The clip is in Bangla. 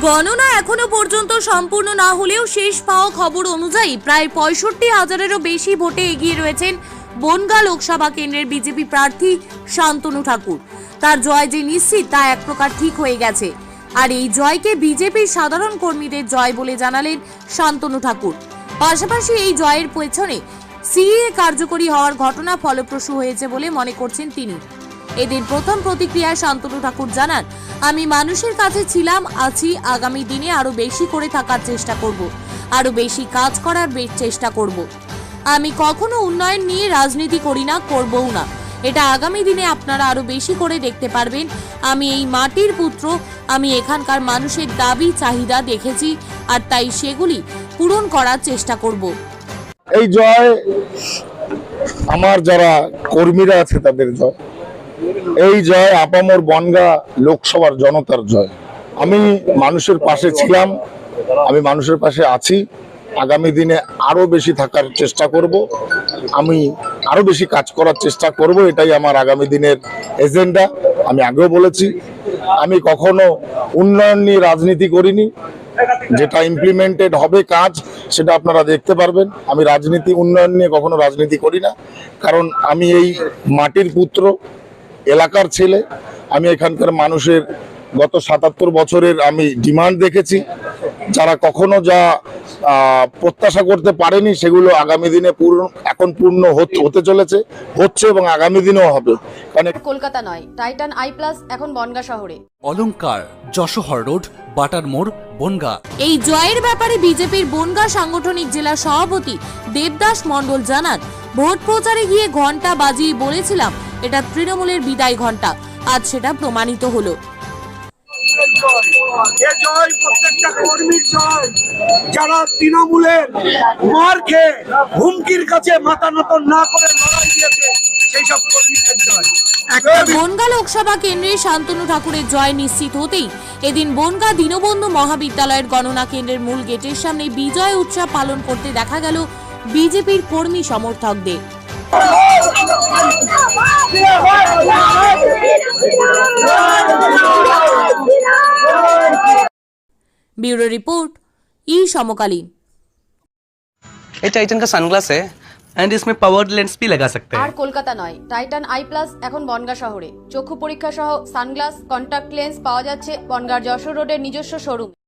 গণনা এখনও পর্যন্ত সম্পূর্ণ না হলেও শেষ পাওয়া খবর অনুযায়ী প্রায় পঁয়ষট্টি হাজারেরও বেশি ভোটে এগিয়ে রয়েছেন বনগা লোকসভা কেন্দ্রের বিজেপি প্রার্থী শান্তনু ঠাকুর। তার জয় যে নিশ্চিত, তা এক প্রকার ঠিক হয়ে গেছে। আর এই জয়কে বিজেপির সাধারণ কর্মীদের জয় বলে জানালেন শান্তনু ঠাকুর। পাশাপাশি এই জয়ের পেছনে সিএ কার্যকরী হওয়ার ঘটনা ফলপ্রসূ হয়েছে বলে মনে করছেন তিনি। এদিন প্রথম প্রতিক্রিয়ায় শান্তনু ঠাকুর জানান, আমি মানুষের কাছে ছিলাম, আছি, আগামী দিনে আরও বেশি করে থাকার চেষ্টা করব, আরও বেশি কাজ করার চেষ্টা করব। আমি কখনো উন্নয়ন নিয়ে রাজনীতি করি না, করবও না। এটা আগামী দিনে আপনারা আরও বেশি করে দেখতে পারবেন। আমি এই মাটির পুত্র, আমি এখানকার মানুষের দাবি, চাহিদা দেখেছি, আর তাই সেগুলি পূরণ করার চেষ্টা করব। এই জয় আমার যারা কর্মীরা আছে তাদের জয়। এই জয় আপামর বনগা লোকসভার জনতার জয়। আমি মানুষের পাশে ছিলাম, আমি মানুষের পাশে আছি। আগামী দিনে আরও বেশি থাকার চেষ্টা করব। আমি আরও বেশি কাজ করার চেষ্টা করব, এটাই আমার আগামী দিনের এজেন্ডা। আমি আগেও বলেছি, আমি কখনো উন্নয়ন নিয়ে রাজনীতি করিনি। যেটা ইমপ্লিমেন্টেড হবে কাজ, সেটা আপনারা দেখতে পারবেন। আমি রাজনীতি, উন্নয়ন নিয়ে কখনো রাজনীতি করি না। কারণ আমি এই মাটির পুত্র এলাকার ছেলে। আমি এখানকার মানুষের গত সাতাত্তর বছরের আমি ডিমান্ড দেখেছি। যারা কখনো যা আহ, প্রত্যাশা করতে পারেনি সেগুলো আগামী দিনে পূর্ণ এখন পূর্ণ হতে হতে চলেছে হচ্ছে এবং আগামী দিনেও হবে। কারণ কলকাতা নয় টাইটান আই প্লাস এখন বনগা শহরে। অলংকার যশোহর রোড বাটার মোড় বনগা। এই জয়ের ব্যাপারে বিজেপির বনগা সাংগঠনিক জেলা সভাপতি দেবদাস মণ্ডল জানান ভোট প্রচারে গিয়ে ঘণ্টা বাজিয়ে বলেছিলাম এটা তৃণমূলের বিদায় ঘণ্টা আজ সেটা প্রমাণিত হলো। এ জয় প্রত্যেকটা কর্মীর জয়। যারা তৃণমূলের মার খেয়ে হুমকির কাছে মাথা নত না করে লড়াই দিয়েছে সেই সব কর্মীদের জয়। বনগা লোকসভা কেন্দ্রে শান্তনু ঠাকুরের জয় নিশ্চিত হতেই এদিন বনগা দীনবন্ধু মহাবিদ্যালয়ের গণনা কেন্দ্রের মূল গেটের সামনে বিজয় উৎসব পালন করতে দেখা গেল বিজেপির কর্মী সমর্থকদের ব্যুরো রিপোর্ট ই সমকালীন ये टाइटन का सनग्लास है एंड इसमें पावर्ड लेंस भी लगा सकते আর हैं কলকাতা নয় টাইটান আই প্লাস এখন বনগা শহরে চক্ষু পরীক্ষা সহ সানগ্লাস কন্টাক্ট লেন্স পাওয়া যাচ্ছে বনগার যশোর রোডের নিজস্ব শোরুম